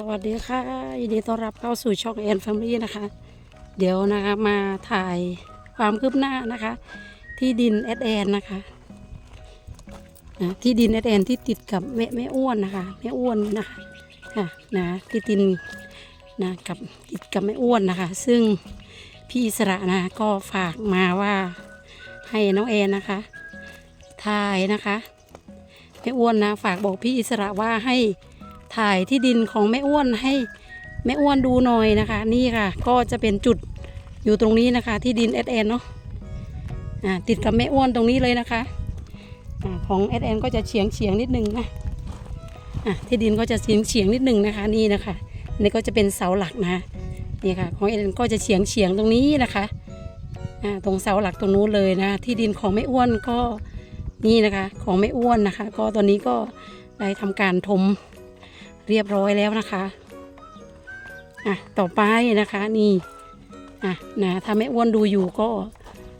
สวัสดีค่ะยินดีต้อนรับเข้าสู่ช่องแอนแฟมิลี่นะคะ เดี๋ยวนะคะมาถ่ายความคืบหน้านะคะ ที่ดินแอดแอนนะคะนะที่ดินแอดแอนที่ติดกับแม่แม่อ้วนนะคะแม่อ้วนนะคะค่ะนะที่ดินนะกับติดกับแม่อ้วนนะคะ ซึ่งพี่อิสระนะก็ฝากมาว่าให้น้องแอนนะคะถ่ายนะคะแม่อ้วนนะฝากบอกพี่อิสระว่าให้ ถ่ายที่ดินของแม่อ้วนให้แม่อ้วนดูหน่อยนะคะ นี่ค่ะ ก็จะเป็นจุดอยู่ตรงนี้นะคะ ที่ดิน s อเนาะอ่าติดกับแม่อ้วนตรงนี้เลยนะคะอาของ s อก็จะเฉียงเฉียงนิดนึงนะอะที่ดินก็จะเฉียงเฉียงนิดนึงนะคะ นี่นะคะนี่ก็จะเป็นเสาหลักนะคะนี่ค่ะของ s อก็จะเฉียงเฉียงตรงนี้นะคะอ่าตรงเสาหลักตรงนู้นเลยนะ ที่ดินของแม่อ้วนก็นี่นะคะ ของแม่อ้วนนะคะ ก็ตอนนี้ก็ได้ทำการถม เรียบร้อยแล้วนะคะอะต่อไปนะคะนี่อะนะถ้าแม่อ้วนดูอยู่ก็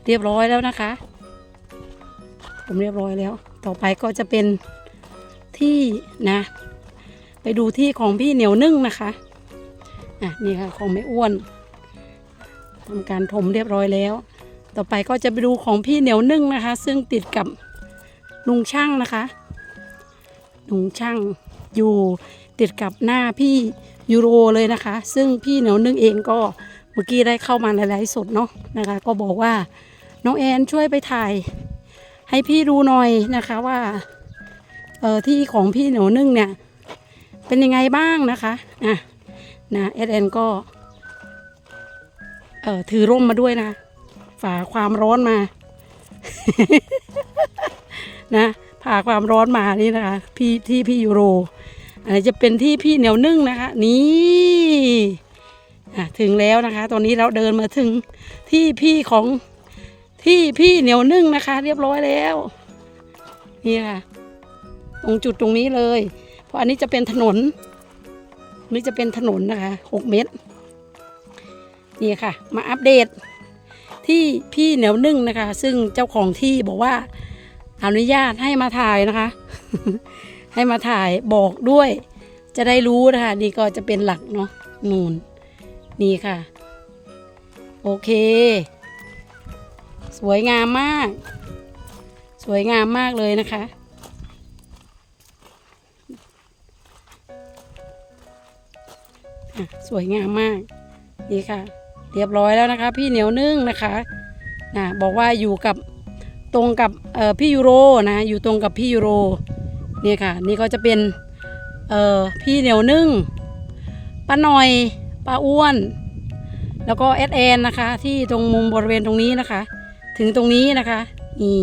เรียบร้อยแล้วนะคะ ผมเรียบร้อยแล้ว ต่อไปก็จะเป็นที่นะ ไปดูที่ของพี่เหนียวนึ่งนะคะอะนี่ค่ะของแม่อ้วนทำการถมเรียบร้อยแล้ว ต่อไปก็จะไปดูของพี่เหนียวนึ่งนะคะ ซึ่งติดกับลุงช่างนะคะลุงช่าง อยู่ติดกับหน้าพี่ยูโรเลยนะคะ ซึ่งพี่เหนียวนึ่งเองก็เมื่อกี้ได้เข้ามาในไลฟ์สดเนาะนะคะ ก็บอกว่าน้องแอนช่วยไปถ่าย ให้พี่ดูหน่อยนะคะว่าเออที่ของพี่เหนียวนึ่งเนี่ยเป็นยังไงบ้างนะคะอะนะเอสแอนก็เออถือร่มมาด้วยนะฝ่าความร้อนมา นะผ่าความร้อนมานี่นะคะ พี่ที่พี่ยูโร อันนี้จะเป็นที่พี่เหนียวนึ่งนะคะ นี่ถึงแล้วนะคะ ตอนนี้เราเดินมาถึงที่พี่ของที่พี่เหนียวนึ่งนะคะ เรียบร้อยแล้ว นี่ค่ะ ตรงจุดตรงนี้เลย เพราะอันนี้จะเป็นถนน นี่จะเป็นถนนนะคะหกเมตร นี่ค่ะ มาอัปเดต ที่พี่เหนียวนึ่งนะคะ ซึ่งเจ้าของที่บอกว่าอนุญาตให้มาถ่ายนะคะ ให้มาถ่ายบอกด้วย จะได้รู้นะคะนี่ก็จะเป็นหลักเนาะนูนนี่ค่ะ โอเค สวยงามมาก สวยงามมากเลยนะคะ สวยงามมาก นี่ค่ะ เรียบร้อยแล้วนะคะ พี่เหนียวนึ่งนะคะนะบอกว่าอยู่กับตรงกับพี่ยูโรนะ อยู่ตรงกับพี่ยูโร นี่ค่ะ นี่ก็จะเป็นเอ่อพี่เหนียวนึ่งป้าหน่อยป้าอ้วน แล้วก็แอดแอนนะคะ ที่ตรงมุมบริเวณตรงนี้นะคะ ถึงตรงนี้นะคะนี่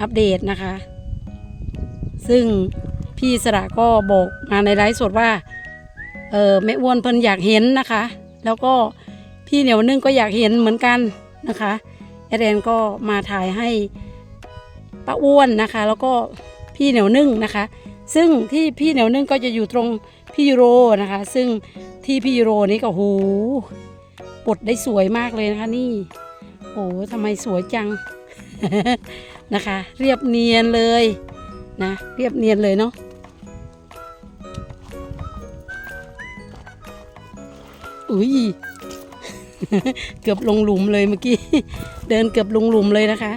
อัปเดตนะคะ ซึ่งพี่สระก็บอกมาในไลฟ์สดว่าเออแม่อ้วนเพิ่นอยากเห็นนะคะ แล้วก็พี่เหนียวนึ่งก็อยากเห็นเหมือนกันนะคะแอดแอนก็มาถ่ายให้ป้าอ้วนนะคะ แล้วก็ พี่เหนียวนึ่งนะคะ ซึ่งที่พี่เหนียวนึ่งก็จะอยู่ตรงพี่ยูโรนะคะ ซึ่งที่พี่ยูโรนี่ก็โหปดได้สวยมากเลยนะคะนี่โอ้ทำไมสวยจังนะคะ เรียบเนียนเลยนะเรียบเนียนเลยเนาะอุ้ยเกือบลงหลุมเลยเมื่อกี้ เดินเกือบลงหลุมเลยนะคะ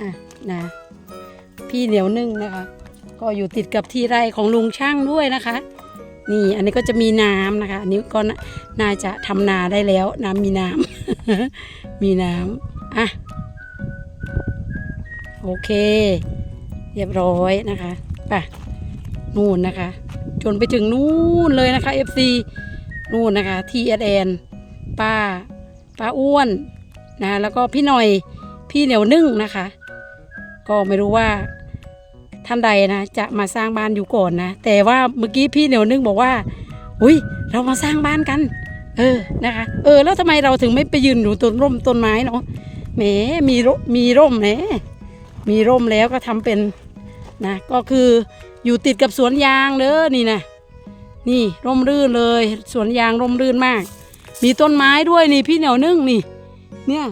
อะนะ พี่เหนียวนึ่งนะคะ ก็อยู่ติดกับที่ไร่ของลุงช่างด้วยนะคะ นี่อันนี้ก็จะมีน้ำนะคะ อันนี้ก็น่าน่าจะทำนาได้แล้ว น้ำมีน้ำมีน้ำอะโอเค เรียบร้อยนะคะไปนู่นนะคะ จนไปถึงนู่นเลยนะคะ FC นู่นนะคะที่แอดแอนป้าป้าอ้วนนะแล้วก็พี่หน่อยพี่เหนียวนึ่งนะคะ ก็ไม่รู้ว่า ท่านใดนะจะมาสร้างบ้านอยู่ก่อนนะ แต่ว่าเมื่อกี้พี่เหนียวนึงบอกว่า อุ้ยเรามาสร้างบ้านกัน เออนะคะ เออ แล้วทำไมเราถึงไม่ไปยืนอยู่ต้นร่มต้นไม้เนาะแหมมีร่มมีร่มแหมมีร่มแล้วก็ทำเป็นนะก็คืออยู่ติดกับสวนยางเด้อนี่นะนี่ร่มรื่นเลยสวนยางร่มรื่นมาก มีต้นไม้ด้วยนี่พี่เหนียวนึ่งนี่ เนี่ย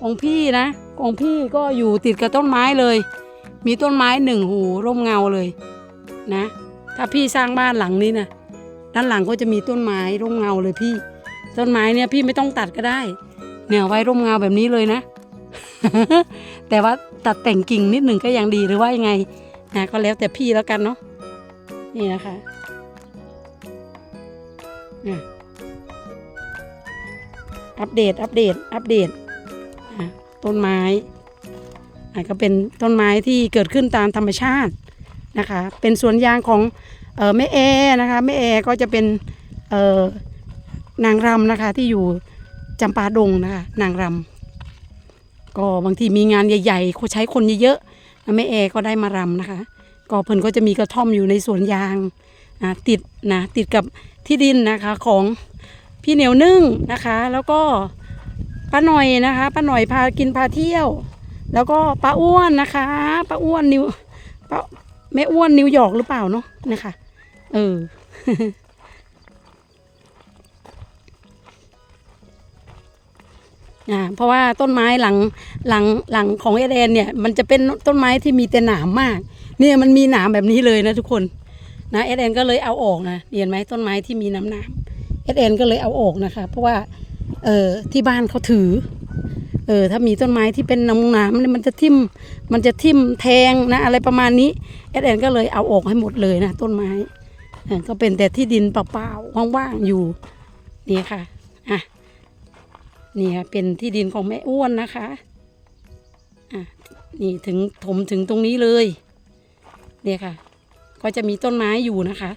ของพี่นะของพี่ก็อยู่ติดกับต้นไม้เลย มีต้นไม้หนึ่งหูร่มเงาเลยนะ ถ้าพี่สร้างบ้านหลังนี้นะด้านหลังก็จะมีต้นไม้ร่มเงาเลยพี่ ต้นไม้เนี่ยพี่ไม่ต้องตัดก็ได้ เนี่ยไว้ร่มเงาแบบนี้เลยนะ แต่ว่าตัดแต่งกิ่งนิดหนึ่งก็ยังดีหรือว่ายังไงนะก็แล้วแต่พี่แล้วกันเนาะนี่นะคะอะอัปเดตอัปเดตอัปเดตอะต้นไม้ ก็เป็นต้นไม้ที่เกิดขึ้นตามธรรมชาตินะคะ เป็นสวนยางของออแม่แอนะคะแม่แอก็จะเป็นนางรำนะคะที่อยู่จำปาดงนะคะนางรำก็บางทีมีงานใหญ่ๆเขาใช้คนเยอะๆแม่แอก็ได้มารำนะคะ ก็เพิ่นก็จะมีกระท่อมอยู่ในสวนยางนะติดนะติดกับที่ดินนะคะของพี่เหนียวนึ่งนะคะ แล้วก็ป้าหน่อยนะคะป้าหน่อยพากินพาเที่ยว แล้วก็ป้าอ้วนนะคะป้าอ้วนนิวป้าแม่อ้วนนิวยอร์กหรือเปล่าเนาะนะคะ เออ อ่า เพราะว่าต้นไม้หลังหลังหลังของเอเดนเนี่ย มันจะเป็นต้นไม้ที่มีแต่หนามมาก เนี่ยมันมีหนามแบบนี้เลยนะทุกคน นะเอเดนก็เลยเอาออกนะเห็นไหมต้นไม้ที่มีน้ำหนามเอเดนก็เลยเอาออกนะคะ เพราะว่า เออที่บ้านเขาถือ เออถ้ามีต้นไม้ที่เป็นน้ำนามเนี่ยมันจะทิ่มมันจะทิ่มแทงนะอะไรประมาณนี้เอเดนก็เลยเอาออกให้หมดเลยนะต้นไม้ก็เป็นแต่ที่ดินเปล่าๆว่างๆอยู่นี่ค่ะอะนี่ยเป็นที่ดินของแม่อ้วนนะคะอะนี่ถึงถมถึงตรงนี้เลยเนี่ยค่ะ ก็จะมีต้นไม้อยู่นะคะ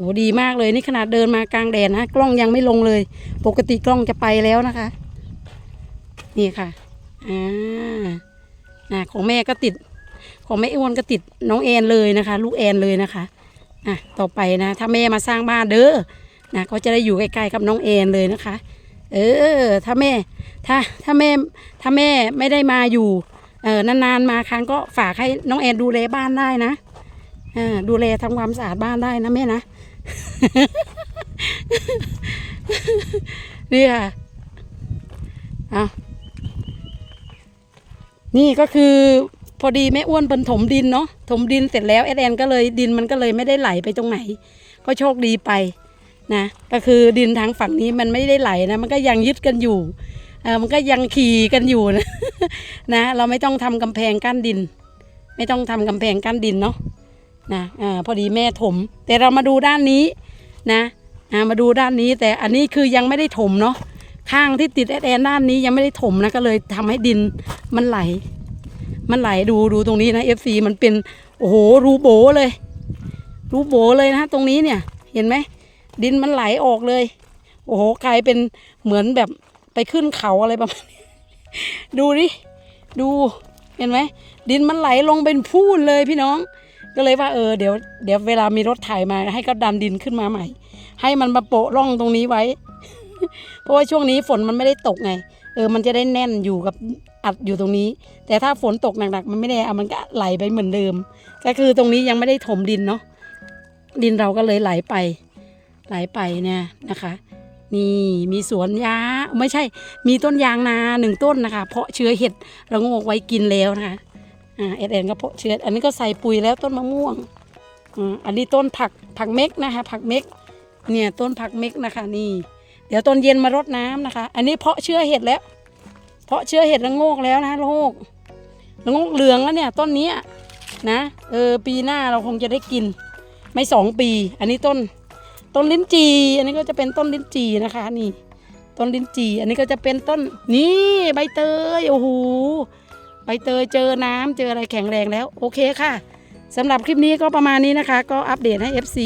โอ้ดีมากเลยนี่ขนาดเดินมากลางแดดนะกล้องยังไม่ลงเลย ปกติกล้องจะไปแล้วนะคะ นี่ค่ะอ่าอ่าของแม่ก็ติด ของแม่อ้วนก็ติดน้องแอนเลยนะคะ ลูกแอนเลยนะคะอะต่อไปนะ ถ้าแม่มาสร้างบ้านเด้อนะก็จะได้อยู่ใกล้ๆกับน้องแอนเลยนะคะ เออ ถ้าแม่ ถ้าถ้าแม่ถ้าแม่ไม่ได้มาอยู่เออนานๆมาครั้งก็ฝากให้น้องแอนดูแลบ้านได้นะอ่าดูแลทำความสะอาดบ้านได้นะแม่นะ นี่ค่ะเอานี่ก็คือพอดีแม่อ้วนเป็นถมดินเนาะถมดินเสร็จแล้วแอดแอนก็เลยดินมันก็เลยไม่ได้ไหลไปตรงไหน ก็โชคดีไปนะก็คือดินทางฝั่งนี้มันไม่ได้ไหลนะ มันก็ยังยึดกันอยู่เออมันก็ยังขี่กันอยู่นะนะ เราไม่ต้องทำกำแพงกั้นดิน ไม่ต้องทำกำแพงกั้นดินเนาะ นะอ่าพอดีแม่ถม แต่เรามาดูด้านนี้นะอ่ามาดูด้านนี้แต่อันนี้คือยังไม่ได้ถมเนาะข้างที่ติดแอดแอนด้านนี้ยังไม่ได้ถมนะก็เลยทำให้ดินมันไหล มันไหลดูดูตรงนี้นะเอฟซีมันเป็นโอ้โหรูโบเลย รูโบเลยนะตรงนี้เนี่ยเห็นไหมดินมันไหลออกเลย โอ้โหกลายเป็นเหมือนแบบไปขึ้นเขาอะไรประมาณนี้ดูดิดูเห็นไหมดินมันไหลลงเป็นพูนเลยพี่น้อง ก็เลยว่าเออเดี๋ยวเดี๋ยวเวลามีรถถ่ายมาให้เขาดันดินขึ้นมาใหม่ ให้มันมาโปะร่องตรงนี้ไว้ เพราะว่าช่วงนี้ฝนมันไม่ได้ตกไง เออมันจะได้แน่นอยู่กับอัดอยู่ตรงนี้ แต่ถ้าฝนตกหนักๆมันไม่แน่เอามันก็ไหลไปเหมือนเดิม ก็คือตรงนี้ยังไม่ได้ถมดินเนาะดินเราก็เลยไหลไป ไหลไปเนี่ยนะคะ นี่มีสวนยาไม่ใช่ มีต้นยางนาหนึ่งต้นนะคะ เพาะเชื้อเห็ดระโงกไว้กินแล้วนะคะ อ่าเอดเอ็นก็เพาะเชื้ออันนี้ก็ใส่ปุ๋ยแล้วต้นมะม่วงอ่าอันนี้ต้นผักผักเม็กนะคะ ผักเม็กเนี่ยต้นผักเม็กนะคะนี่ เดี๋ยวตอนเย็นมารดน้ำนะคะ อันนี้เพาะเชื้อเห็ดแล้ว เพาะเชื้อเห็ดระโงกแล้วนะระโงกระโงกเหลืองแล้วเนี่ยต้นนี้นะเออปีหน้าเราคงจะได้กิน ไม่สองปี อันนี้ต้นต้นลิ้นจี อันนี้ก็จะเป็นต้นลิ้นจีนะคะนี่ ต้นลิ้นจี อันนี้ก็จะเป็นต้นนี่ใบเตยโอ้โห บเตยเจอน้ำเจออะไรแข็งแรงแล้ว โอเคค่ะสำหรับคลิปนี้ก็ประมาณนี้นะคะ ก็อัปเดตให้ FC